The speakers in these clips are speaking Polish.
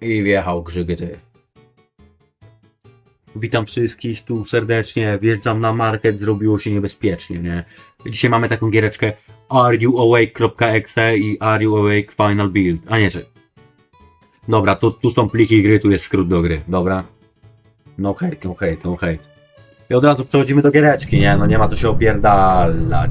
I wjechał grzygy. Witam wszystkich tu serdecznie. Wjeżdżam na market, zrobiło się niebezpiecznie, nie? Dzisiaj mamy taką giereczkę areyouawake.exe i Are You Awake Final Build. A nie, czy. Dobra, tu, tu są pliki gry, tu jest skrót do gry, dobra? No hate, no hate, no hate. I od razu przechodzimy do giereczki, nie? No nie ma to się opierdalać.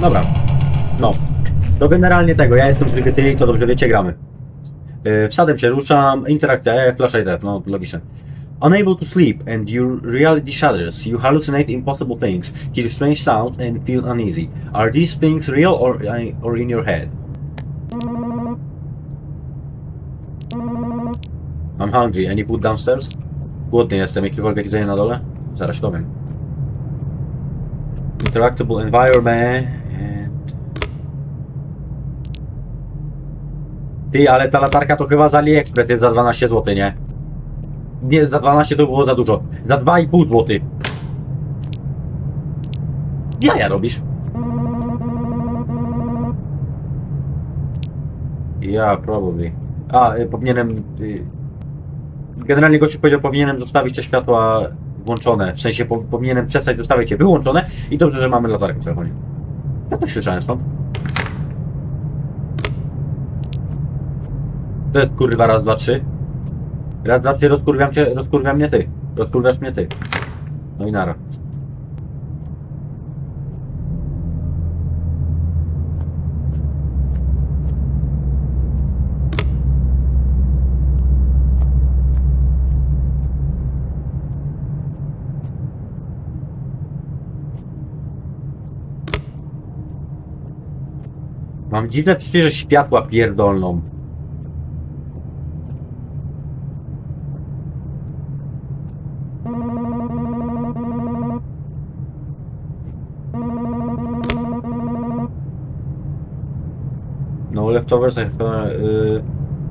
Dobra. No. To generalnie tego, ja jestem przygotowany i to dobrze wiecie, gramy. Yy, wsadem się ruszam, interakcja, e, flash no logiczne. Unable to sleep and your reality shatters. You hallucinate impossible things, hear strange sounds and feel uneasy. Are these things real or, or in your head? I'm hungry. Any food downstairs? Głodny jestem. Jakiekolwiek jedzenie na dole? Zaraz to wiem. Interactable environment. Ty, ale ta latarka to chyba z AliExpress jest za 12 zł, nie? Nie, za 12 to było za dużo. Za 2,5 zł. Jaja robisz? Ja, probably. A, y, powinienem... Y, generalnie gościu powiedział, powinienem zostawić te światła włączone. W sensie po, powinienem przestać zostawiać je wyłączone i dobrze, że mamy latarkę w telefonie. Ja to słyszałem stąd. To jest kurwa raz, dwa, trzy. Raz, dwa, trzy, rozkurwiam cię, rozkurwia mnie ty. Rozkurwiasz mnie ty. No i nara. Mam dziwne przecież, światła pierdolną. No leftovers,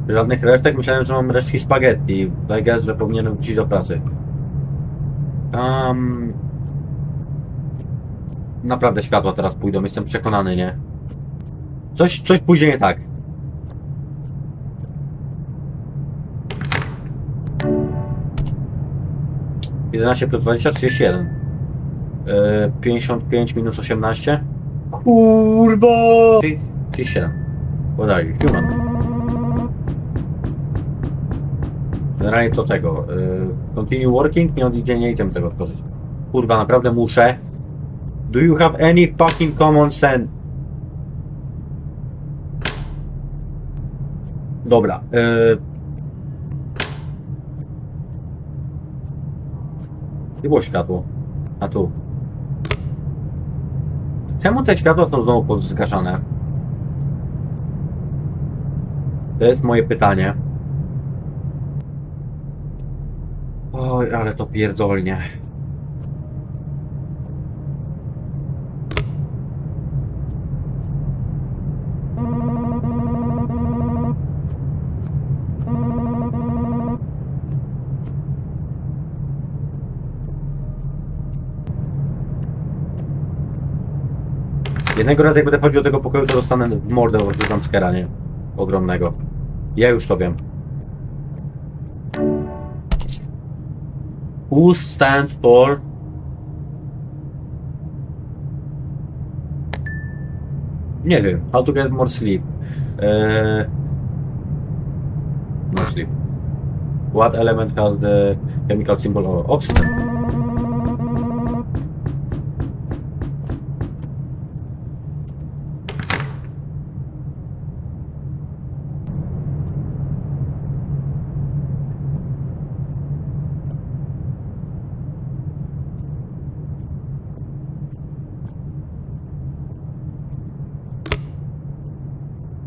yy, żadnych resztek. Myślałem, że mam resztki spaghetti. I guess, że powinienem wrócić do pracy. Um, naprawdę światła teraz pójdą, jestem przekonany, nie? Coś, coś pójdzie nie tak. Jedenaście plus 20, 31. Yy, 55 minus 18. Kurbo! 37. What are you? Human. Generalnie to tego. Yy, continue working? Nie odjdzie, nie idziemy tego otworzyć. Kurwa, naprawdę muszę. Do you have any fucking common sense? Dobra. Yy... Gdzie było światło? A tu. Czemu te światła są znowu pozgaszane? To jest moje pytanie. Oj, ale to pierdolnie. Jednego razu jak będę chodził do tego pokoju, to dostanę w mordę od jumpscare'a, nie? Ogromnego. Ja już to wiem. U stand for... Nie wiem. How to get more sleep. Eee... No sleep. What element has the chemical symbol of oxygen?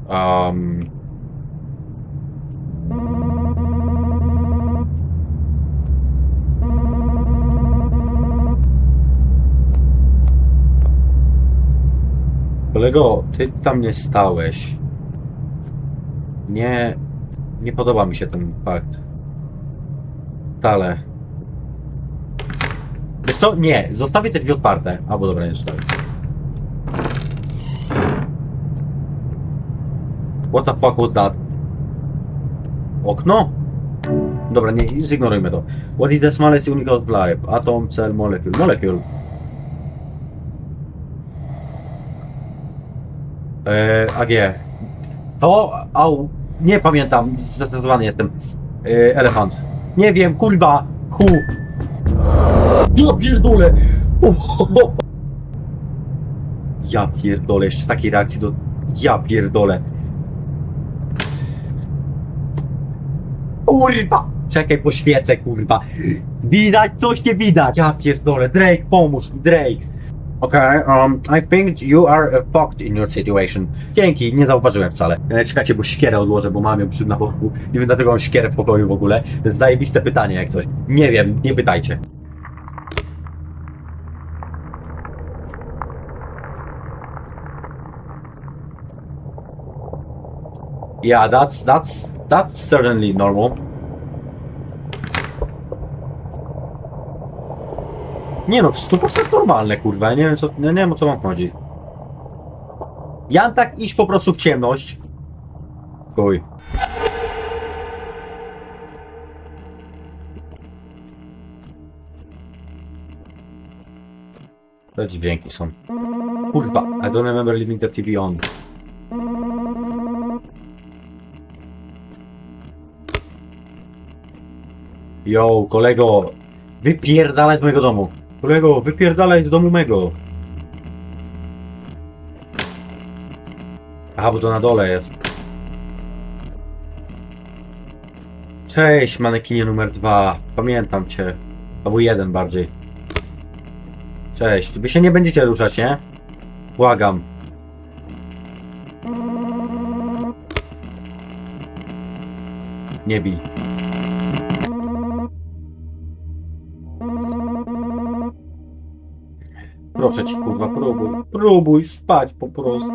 Um, kolego, ty tam nie stałeś. Nie, nie podoba mi się ten fakt. Wcale. Wiesz co? Nie, zostawię te drzwi otwarte. Albo dobra, nie zostawię. What the fuck was that? Okno? Dobra, nie, zignorujmy to. What is the smallest unit of life? Atom, cell, molecule. Molecule. Eee, AG. To, au, nie pamiętam, zdecydowany jestem. Eee, elefant. Nie wiem, kurwa, hu. Ja pierdolę. Ja pierdolę, jeszcze takiej reakcji do... Ja pierdolę. Kurwa! Czekaj, poświecę, kurwa. Widać, coś nie widać. Ja pierdolę, Drake, pomóż mi, Drake. Okay, um, I think you are uh, fucked in your situation. Dzięki, nie zauważyłem wcale. E, czekajcie, bo siekierę odłożę, bo mam ją przy na boku. Nie wiem, dlaczego mam siekierę w pokoju w ogóle. To jest zajebiste pytanie jak coś. Nie wiem, nie pytajcie. Yeah, that's, that's, that's certainly normal. Nie no, 100% normalne, kurwa. Nie wiem, co, nie wiem o co wam chodzi. Ja mam tak iść po prostu w ciemność. Chuj. To dźwięki są. Kurwa, I don't remember leaving the TV on. Yo, kolego, wypierdalaj z mojego domu. Kolego, wypierdalaj z domu mego. Aha, bo to na dole jest. Cześć, manekinie numer dwa. Pamiętam cię. Albo jeden bardziej. Cześć, wy się nie będziecie ruszać, nie? Błagam. Nie bij. Proszę cię, kurwa, próbuj. Próbuj spać po prostu.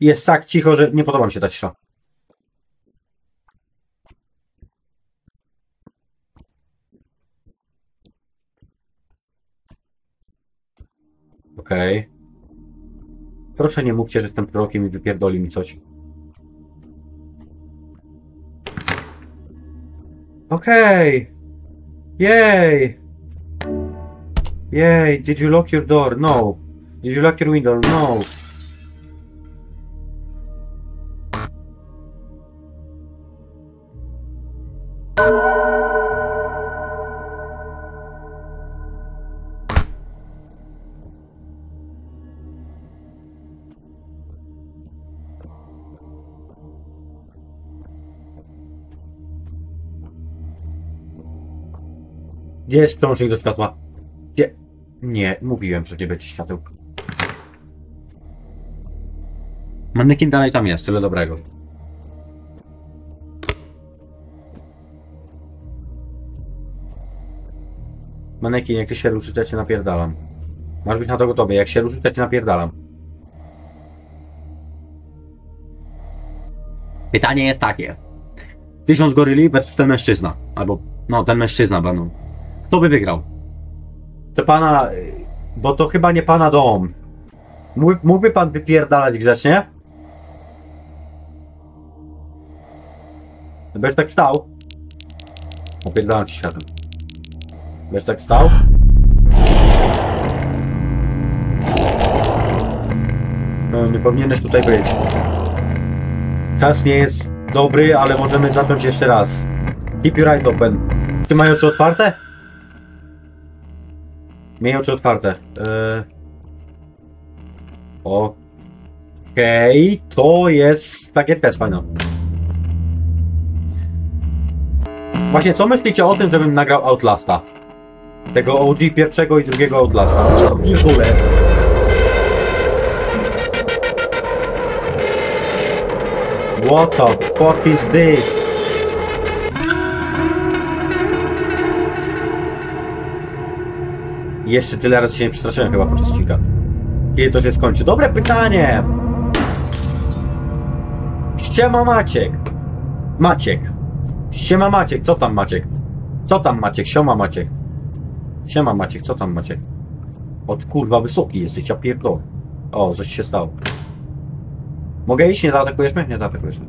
Jest tak cicho, że nie podoba mi się ta cisza. Okej. Proszę nie mówcie, że jestem prorokiem i wypierdoli mi coś. Okej. Yay. Yay. Did you lock your door? No. Did you lock your window? No. Jest przełącznik do światła? Gdzie? Nie, mówiłem, że nie będzie świateł. Manekin dalej tam jest, tyle dobrego. Manekin, jak ty się ruszysz, to ja cię napierdalam. Masz być na to gotowy, jak się ruszysz, to ja cię napierdalam. Pytanie jest takie. Tysiąc goryli versus ten mężczyzna. Albo, no, ten mężczyzna będą. Kto by wygrał? To pana, bo to chyba nie pana dom. Mógł- Mógłby pan wypierdalać grzecznie? Będziesz tak stał? Opierdalam ci światłem. Będziesz tak stał? No, nie powinieneś tutaj być. Czas nie jest dobry, ale możemy zacząć jeszcze raz. Keep your eyes open. Ty mają oczy otwarte? Miej oczy otwarte. Eee... Okej, to jest... Ta gierka jest fajna. Właśnie, co myślicie o tym, żebym nagrał Outlasta? Tego OG pierwszego i drugiego Outlasta. Ja pierdolę. What the fuck is this? Jeszcze tyle razy się nie przestraszyłem chyba podczas odcinka. Kiedy to się skończy? Dobre pytanie! Ściema Maciek! Maciek. Siema Maciek, co tam Maciek? Co tam Maciek? Siema Maciek. Siema Maciek, co tam Maciek? Od kurwa wysoki jesteś, ja pierdolę. O, coś się stało. Mogę iść? Nie zaatakujesz mnie? Nie zaatakujesz mnie.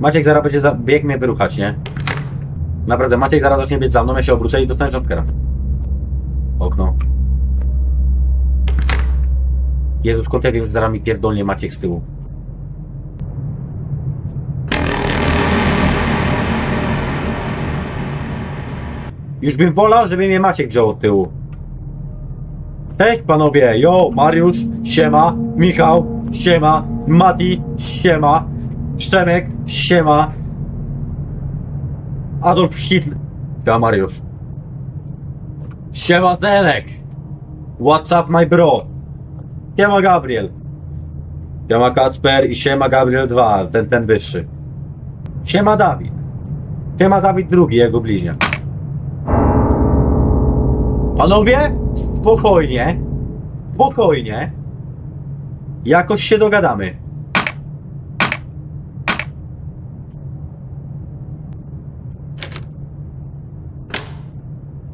Maciek zaraz będzie za... mnie wyruchać, nie? Naprawdę, Maciek zaraz zacznie biec za mną, ja się obrócę i dostanę jumpscare'a. Okno. Jezus, skąd ja wiem, że zaraz mi pierdolnie Maciek z tyłu. Już bym wolał, żeby mnie Maciek wziął od tyłu. Cześć panowie, yo, Mariusz, siema, Michał, siema, Mati, siema, Przemek, siema, Adolf Hitler, siema Mariusz. Siema Zdenek, what's up my bro, siema Gabriel, siema Kacper i siema Gabriel 2, ten, ten wyższy. Siema Dawid, siema Dawid drugi, jego bliźniak. Panowie, spokojnie, spokojnie. Jakoś się dogadamy.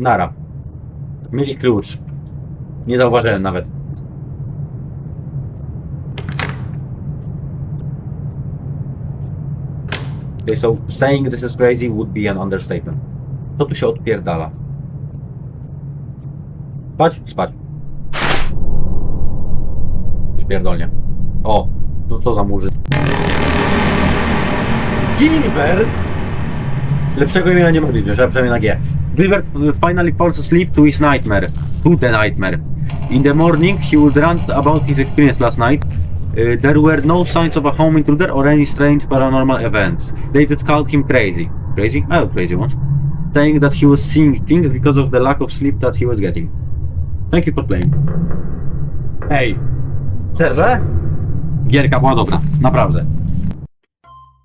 Nara. Mieli klucz. Nie zauważyłem nawet. Okay, so saying this is crazy would be an understatement. Co tu się odpierdala? Spać? Spać. Spierdolnie. O, co to za murzy? Gilbert! Lepszego imienia nie mogli wziąć, a przynajmniej na G. Gilbert finally falls asleep to his nightmare. To the nightmare. In the morning, he would rant about his experience last night. Uh, there were no signs of a home intruder or any strange paranormal events. They just called him crazy. Crazy? Oh, crazy ones. Saying that he was seeing things because of the lack of sleep that he was getting. Thank you for playing. Ej, szczerze? Gierka była dobra, naprawdę.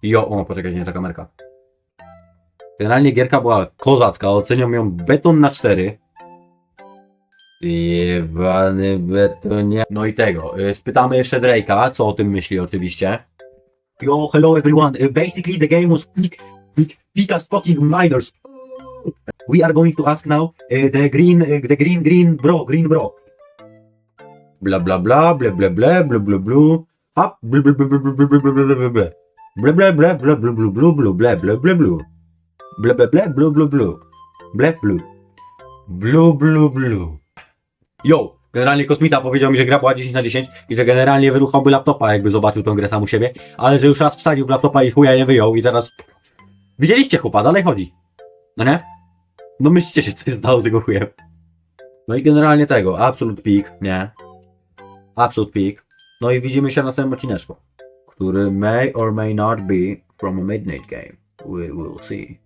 Jo, o, poczekaj, nie ta kamerka. Generalnie gierka była kozacka, oceniam ją beton na 4. Jebany betonie. No i tego, y, spytamy jeszcze Drake'a, co o tym myśli oczywiście. Yo, hello everyone, Y, basically the game was peak, peak, peak as fucking miners. We are going to ask now uh, the green, uh, the green, green bro, green bro. Bla bla bla, ble ble ble, blu blu blu. Up, blu blu blu blu blu blu blu blu blu blu. Ble ble ble ble blu blu blu blu ble ble ble blu. Ble ble ble blu blu blu. Ble blu. Blu blu blu. Yo! Generalnie Kosmita powiedział mi, że gra była 10 na 10 i że generalnie wyruchałby laptopa, jakby zobaczył tę grę sam u siebie, ale że już raz wsadził w laptopa i chuja nie wyjął i zaraz... Widzieliście chłopa, dalej chodzi. No nie? No myślicie się, co się stało z tego chujem. No i generalnie tego, Absolute Peak, nie? Absolute Peak. No i widzimy się na następnym odcineczku, który may or may not be from a Midnight Game. We will see.